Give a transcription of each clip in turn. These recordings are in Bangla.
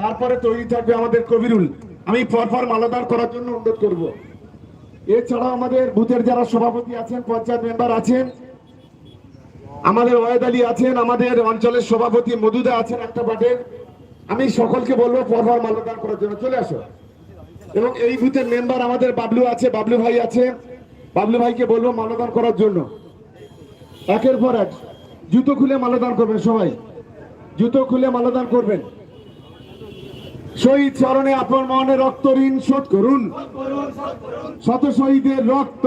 তারপরে তৈরি থাকবে আমাদের কবিরুল। আমি পরপর মালাদান করার জন্য অনুরোধ করব। এছাড়া আমাদের বুথের যারা সভাপতি আছেন, পঞ্চায়েত মেম্বার আছেন, আমাদের ওয়েদ আলী আছেন, আমাদের অঞ্চলের সভাপতি মধুদা আছেন একটা পাটের আমি সকলকে বলব পরপর মাল্যদান করার জন্য চলে আসো। এবং এই বুথের মেম্বার আমাদের বাবলু আছে, বাবলু ভাই আছে। বাবলু ভাইকে বলব মাল্যদান করার জন্য। একের পর এক, জুতো খুলে মাল্যদান করবেন সবাই। জুতো খুলে মাল্যদান করবেন। শহীদ চরণে আপনার মনে রক্ত ঋণ শোধ করুন। শত শহীদের রক্ত,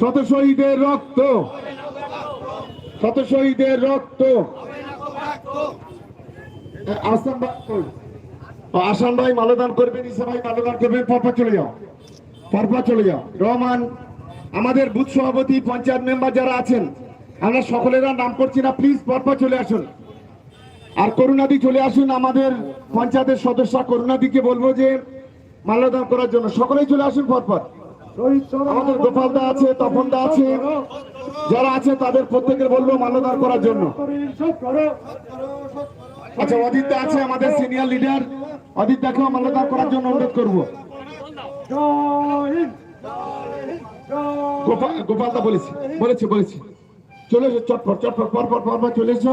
শত শহীদের রক্ত, শত শহীদের রক্ত। আসাম? আসাম ভাই মালদান করবেন ইসা ভাই মালদান করবেন, পরপর চলে যাও। পরপর চলে যাও। রহমান, আমাদের বুথ সভাপতি, পঞ্চায়েত মেম্বার যারা আছেন আমরা সকলেরা নাম করছি না। প্লিজ পরপর চলে আসুন। আর করুণাদি চলে আসুন আমাদের পঞ্চায়েতের সদস্য করুণাদিকে বলব যে মাল্যদান করার জন্য। সকলেই চলে আসুন পরপর। আমাদের গোপালদা আছে তপনদা আছে যারা আছে তাদের প্রত্যেকের বলব মাল্যদান করার জন্য। আচ্ছা অদিতদা আছে আমাদের সিনিয়র লিডার অদিতদাকেও মাল্যদান করার জন্য অনুরোধ করব। গোপাল গোপালদা বলেছি বলেছি বলেছি। চলে এসো, চটপট চটপট, পর পর পর পর চলে এসো।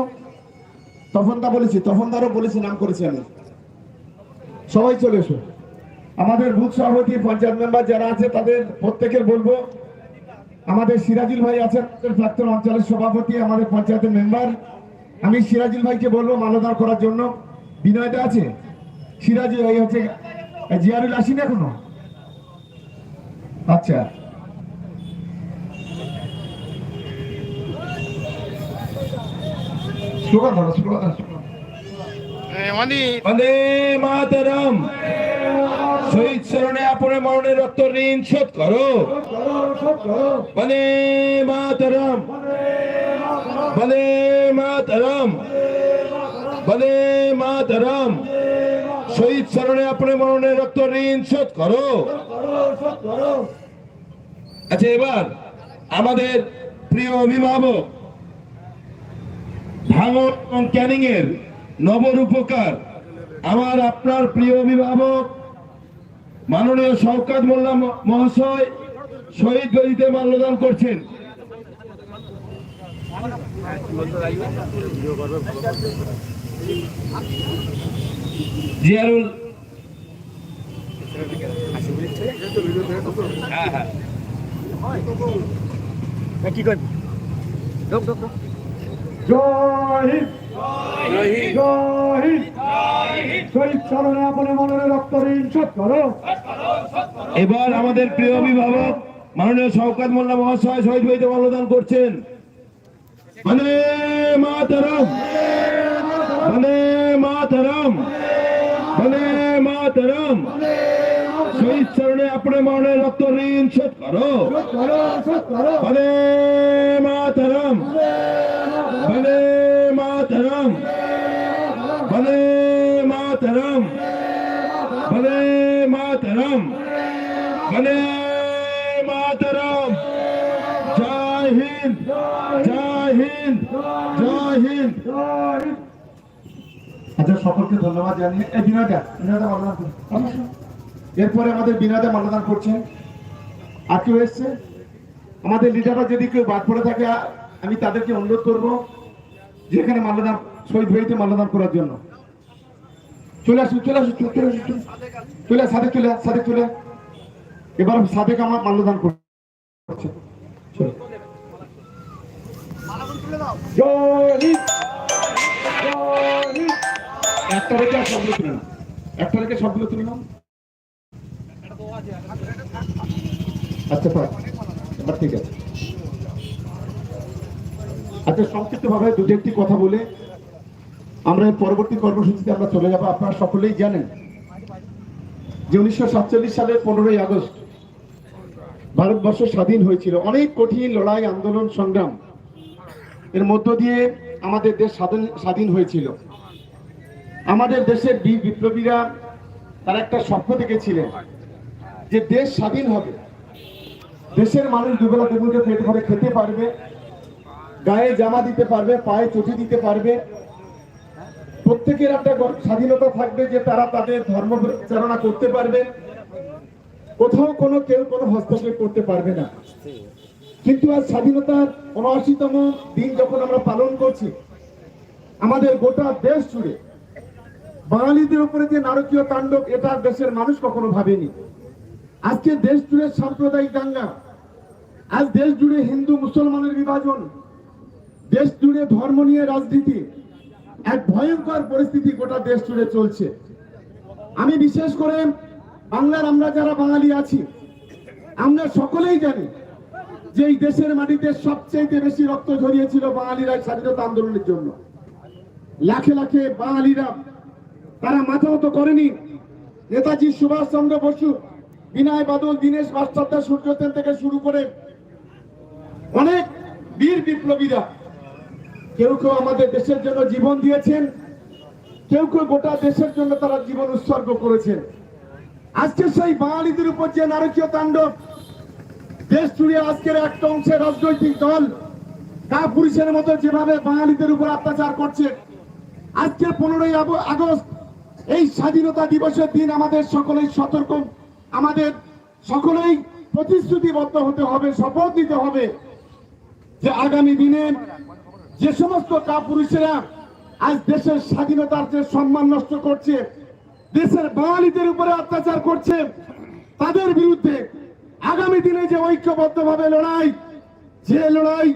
তফনদা বলেছি, তফনদারও বলেছি, নাম করেছি আমি। সবাই চলে এসো। আমাদের বুথ সভাপতি, পঞ্চায়েত মেম্বার যারা আছে, তাদের প্রত্যেকের বলব, আমাদের সিরাজুল ভাই আছেন প্রাক্তন অঞ্চলের সভাপতি, আমাদের পঞ্চায়েতের মেম্বার। আমি সিরাজুল ভাইকে বলব, মালদার করার জন্য। বিনয়টা আছে? সিরাজুল ভাই হচ্ছে, জিয়ারুল আসিনি এখনও? আচ্ছা। স্লোগান ধরো স্লোগান ধরো, স্লোগান। বন্দে মাতরম শহীদ চরণে আপনে মরণের রক্ত ঋণ শোধ করো বন্দে মাতরম বন্দে মাতরম বন্দে মাতরম শহীদ চরণে আপনে মরণের রক্ত ঋণ শোধ করো আচ্ছা এবার আমাদের প্রিয় অভিভাবক ভাঙর এবং ক্যানিং এর নবরূপকার আমার আপনার প্রিয় অভিভাবক, মাননীয় শওকাত মোল্লা মহাশয় শহীদ গদিতে মাল্যদান করছেন। জিয়ারুল হ্যাঁ হ্যাঁ। জয় হিন্দ। জয় হিন্দ। শহীদ চরণে আপনি মনের রক্ত ঋণ শোধ করো। এবার আমাদের প্রিয় অভিভাবক মাননীয় শওকাত মোল্লা মহাশয় শহীদ বইতে মাল্যদান করছেন। মানে মাতারাম। মানে মাতারাম। মানে মাতারাম। শহীদ চরণে আপনি মরণের রক্ত ঋণ শোধ করো। মানে মাতারাম। মানে মাতারাম। মানে মাতারাম। মানে মাতারাম। মানে মাতারাম। জয় হিন্দ। জয় হিন্দ। জয় হিন্দ। আচ্ছা সকলকে ধন্যবাদ জানিয়ে। এই বিনয়টা বিনয়টা এরপরে আমাদের বিনয়টা মাল্যদান করছেন। আর কেউ এসছে? আমাদের লিডাররা যদি কেউ বাদ পড়ে থাকে, আমি তাদেরকে অনুরোধ করব যেখানে মাল্যদান শহীদ হইতে মাল্যদান করার জন্য। চলে আসুন চলে আসুন চলে আসুন, চলে সাদেক চলে সাদেক চলে। এবার সাদেক আমার মাল্যদান করছে। চলো। একটা রেখে সবগুলো তুলে নাও। একটা রেখে সবগুলো তুলে নাও। আচ্ছা এবার ঠিক আছে। আচ্ছা সংক্ষিপ্ত ভাবে দু একটি কথা বলে আমরা পরবর্তী কর্মসূচিতে আমরা চলে যাব। আপনারা সকলেই জানেন যে উনিশশো সাতচল্লিশ সালের পনেরোই আগস্ট ভারতবর্ষ স্বাধীন হয়েছিল। অনেক কঠিন লড়াই, আন্দোলন, সংগ্রাম এর মধ্য দিয়ে আমাদের দেশ স্বাধীন স্বাধীন হয়েছিল। আমাদের দেশের বীর বিপ্লবীরা তারা একটা স্বপ্ন দেখেছিলেন। যে দেশ স্বাধীন হবে, দেশের মানুষ দুবেলা দুপুরে পেট ভরে খেতে পারবে, গায়ে জামা দিতে পারবে, পায়ে চটি দিতে পারবে। প্রত্যেকের একটা স্বাধীনতা থাকবে যে তারা তাদের ধর্ম চালনা করতে পারবে। কোথাও কোনো কেউ কোনো হস্তক্ষেপ করতে পারবে না। কিন্তু আজ স্বাধীনতার উনআশিতম দিন যখন আমরা পালন করছি, আমাদের গোটা দেশ জুড়ে বাঙালিদের উপরে যে নারকীয় তাণ্ডব, এটা দেশের মানুষ কখনো ভাবেনি। আজকে দেশ জুড়ে সাম্প্রদায়িক দাঙ্গা, আজ দেশ জুড়ে হিন্দু মুসলমানের বিভাজন, দেশ জুড়ে ধর্ম নিয়ে রাজনীতি, এক ভয়ঙ্কর পরিস্থিতি গোটা দেশ জুড়ে চলছে। আমি বিশেষ করে বাংলার আমরা যারা বাঙালি আছি, আমরা সকলেই জানি যে এই দেশের মাটিতে সবচেয়ে বেশি রক্ত ঝরিয়েছিল বাঙালিরা স্বাধীনতা আন্দোলনের জন্য। লাখে লাখে বাঙালিরা, তারা মাথা মতো করেনি। নেতাজি সুভাষ চন্দ্র বসু বিনয় বাদল, দীনেশ মাস্টারদা সূর্যসেন থেকে শুরু করে অনেক বীর বিপ্লবীরা কেউ কেউ আমাদের দেশের জন্য জীবন দিয়েছেন, কেউ কেউ গোটা দেশের জন্য তারা জীবন উৎসর্গ করেছেন। আজকে সেই বাঙালিদের উপর যে নারকীয় তাণ্ডব, দেশ জুড়ে আজকের একটা অংশে রাজনৈতিক দল কা পুলিশের মতো যেভাবে বাঙালিদের উপর অত্যাচার করছে, আজকে পনেরোই আগস্ট, এই স্বাধীনতা দিবসের দিন আমাদের সকলেই সতর্ক আমাদের সকলেই প্রতিশ্রুতিবদ্ধ হতে হবে, শপথ নিতে হবে যে আগামী দিনে যে সমস্ত কাপুরুষেরা আজ দেশের স্বাধীনতার যে সম্মান নষ্ট করছে, দেশের বাঙালিদের উপরে অত্যাচার করছে, তাদের বিরুদ্ধে আগামী দিনে যে ঐক্যবদ্ধভাবে লড়াই, যে লড়াই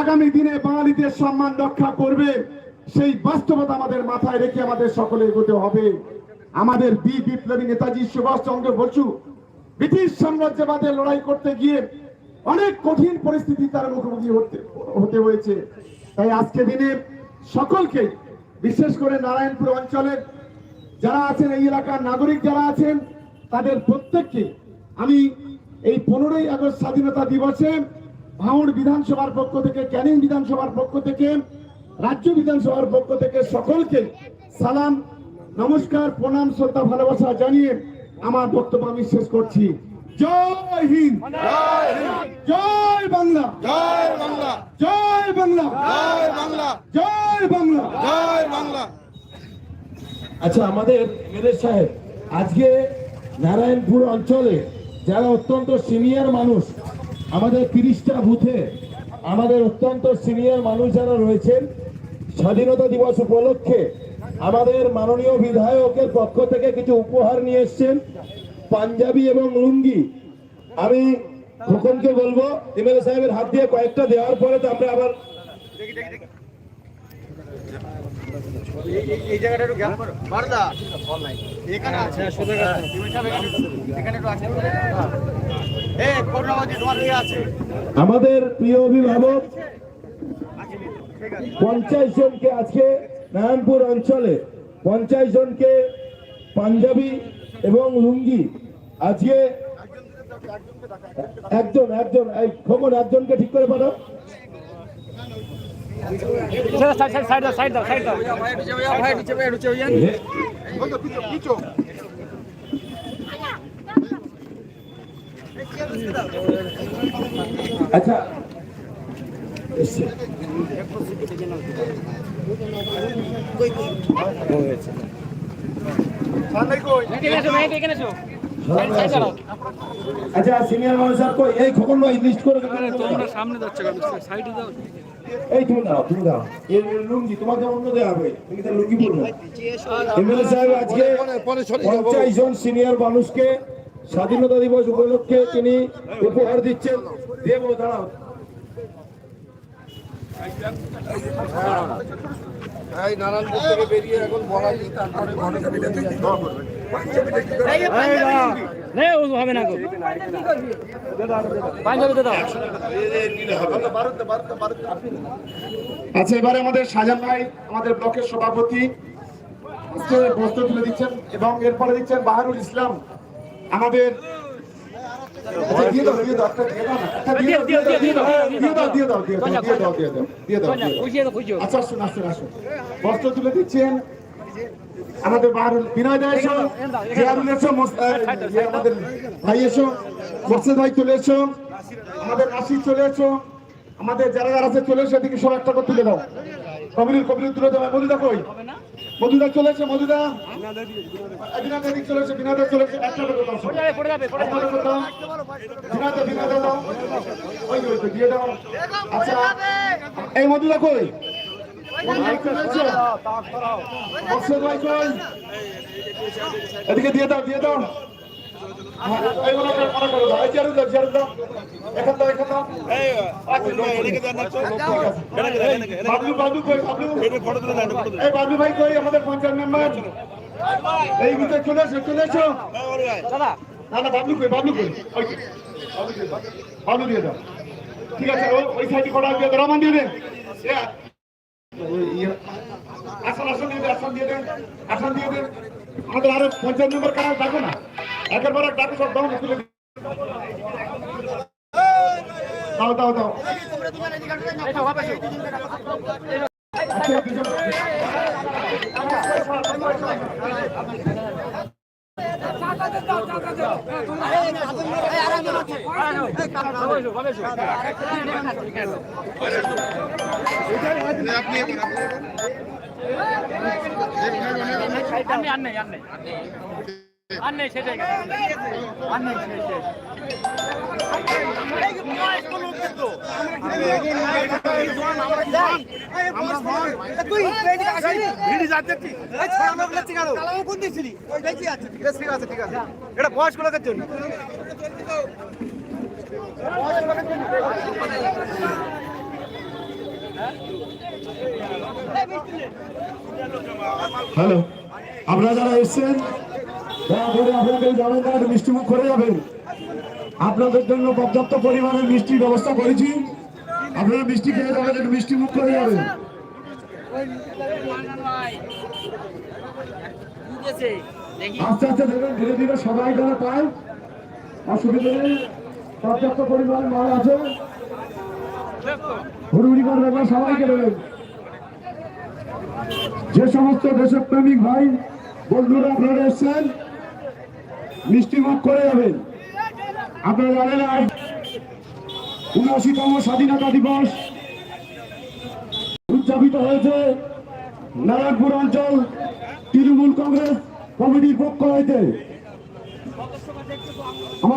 আগামী দিনে বাঙালিদের সম্মান রক্ষা করবে, সেই বাস্তবতা আমাদের মাথায় রেখে আমাদের সকলে এগোতে হবে। আমাদের বি বিপ্লবী নেতাজি সুভাষ চন্দ্র বসু ব্রিটিশ সাম্রাজ্যবাদের লড়াই করতে গিয়ে অনেক কঠিন পরিস্থিতি তার মুখোমুখি হতে হতে হয়েছে। তাই আজকে দিনে সকলকে, বিশেষ করে নারায়ণপুর অঞ্চলের যারা আছেন, এই এলাকার নাগরিক যারা আছেন, তাদের প্রত্যেককে আমি এই পনেরোই আগস্ট স্বাধীনতা দিবসে ভাঙড় বিধানসভার পক্ষ থেকে, ক্যানিং বিধানসভার পক্ষ থেকে, রাজ্য বিধানসভার পক্ষ থেকে সকলকে সালাম নমস্কার, প্রণাম, শ্রদ্ধা, ভালোবাসা জানিয়ে আমার বক্তব্য আমি শেষ করছি। জয় হিন্দ। জয় বাংলা। জয় বাংলা। জয় বাংলা। জয় বাংলা জয় বাংলা জয় বাংলা আচ্ছা আমাদের এমএলএ সাহেব, আজকে নারায়ণপুর অঞ্চলে যারা অত্যন্ত সিনিয়র মানুষ, আমাদের তিরিশটা বুথে আমাদের অত্যন্ত সিনিয়র মানুষ যারা রয়েছেন, স্বাধীনতা দিবস উপলক্ষে আমাদের মাননীয় বিধায়কের পক্ষ থেকে কিছু উপহার নিয়ে এসছেন পাঞ্জাবি এবং লুঙ্গি। আমি খোকনকে বলব এমএলএ সাহেবের হাত দিয়ে কয়েকটা দেওয়ার পরে তো আমরা আবার এই জায়গাটা একটু গ্যাপ করো। বারদা। এখানে আছে। এখানে একটু আছে এ করোনাবাজি তোমার কি আছে? আমাদের প্রিয় অভিভাবক পঞ্চাশ জনকে আজকে নারায়ণপুর অঞ্চলে পঞ্চাশ জনকে পাঞ্জাবি এবং লুঙ্গি, আজকে একজন একজন, এই খবর একজনকে ঠিক করে পাঠাও। আচ্ছা এসছে। এখানে এসো মেয়েকে এখানে এসো সাইড দাও আচ্ছা সিনিয়র মানুষ কই? এই খবর নয় লিস্ট করে তোমরা সামনে যাচ্ছে সাইডে দাও এই তুমি দাও তুমি দাও এই লুঙ্গি তোমাকে অন্য দেওয়া হবে। তুমি তো লুঙ্গি পরবে? এমএলএ সাহেব আজকে পঞ্চাশ জন সিনিয়র মানুষকে স্বাধীনতা দিবস উপলক্ষে তিনি উপহার দিচ্ছেন। দেব দাঁড়াও। এই নারায়ণপুর থেকে বেরিয়ে এখন বলা তারপরে ঘরে হবে না গো। আচ্ছা এবারে আমাদের শাহজাহান ভাই আমাদের ব্লকের সভাপতি বস্ত্র তুলে দিচ্ছেন এবং এরপরে দিচ্ছেন বাহারুল ইসলাম। আমাদের দিয়ে দাও, দিয়ে দাও, একটা দিয়ে দাও না, একটা দিয়ে দাও, দিয়ে দাও, দিয়ে দাও, দিয়ে দাও, দিয়ে দাও, দিয়ে দাও, দিয়ে দাও, দিয়ে দাও, দিয়ে দাও, দিয়ে দাও। খুশিয়ে দাও খুশিয়ে আচ্ছা আসুন আসুন আসুন বস্ত্র তুলে দিচ্ছেন আমাদের বাহারুল বিনয় দা এসো জিয়ারুল ইয়ে আমাদের ভাই এসো মোর্শেদ ভাই চলে এসো আমাদের চলে এসো আমাদের যারা যারা আছে চলে এসো এদিকে সব একটা করে তুলে দাও কবির কবির তুলে দাও বলি দেখো মধুদা চলেছে মধুদা। বিনাদা চলেছে বিনাদা চলেছে। একটা লোক বিনাদা বিনাদা দাও। ওই ওই দিয়ে দাও। আচ্ছা এই মধুদা কই? এদিকে দিয়ে দাও দিয়ে দাও। আমাদের দিয়ে দাও ঠিক আছে ওই সাইডে করা দিয়ে দিয়ে দেন আসন আসন দিয়ে দেন আসন দিয়ে দেন আসন দিয়ে আমাদের আরও পঞ্চায়েত মেম্বার কারা ডাকো না? একের পর এক ডাকো সব দাও তুলে দিও। দাও দাও বাবা এসো আর নেই আর নেই এটা বয়স্ক জন্য হ্যালো। আপনারা যারা এসছেন করে আপনাদের যাবেন না মিষ্টি মুখ করে যাবেন। আপনাদের জন্য পর্যাপ্ত পরিমাণে মিষ্টির ব্যবস্থা করেছি। আপনারা মিষ্টি খেয়ে যাবেন, একটু মিষ্টি মুখ করে যাবেন। আস্তে আস্তে দেবেন ধীরে ধীরে সবাই যেন পায়। অসুবিধা নেই, পর্যাপ্ত পরিমাণে মাল আছে। হুড়ুড়ি করবেন না সবাইকে দেবেন যে সমস্ত দেশপ্রেমিক ভাই, বন্ধুরা আপনারা এসছেন, মিষ্টি মুখ করে যাবেন। আপনারা উনআশিতম স্বাধীনতা দিবস উদযাপিত হয়েছে নারায়ণপুর অঞ্চল তৃণমূল কংগ্রেস কমিটির পক্ষ হইতে।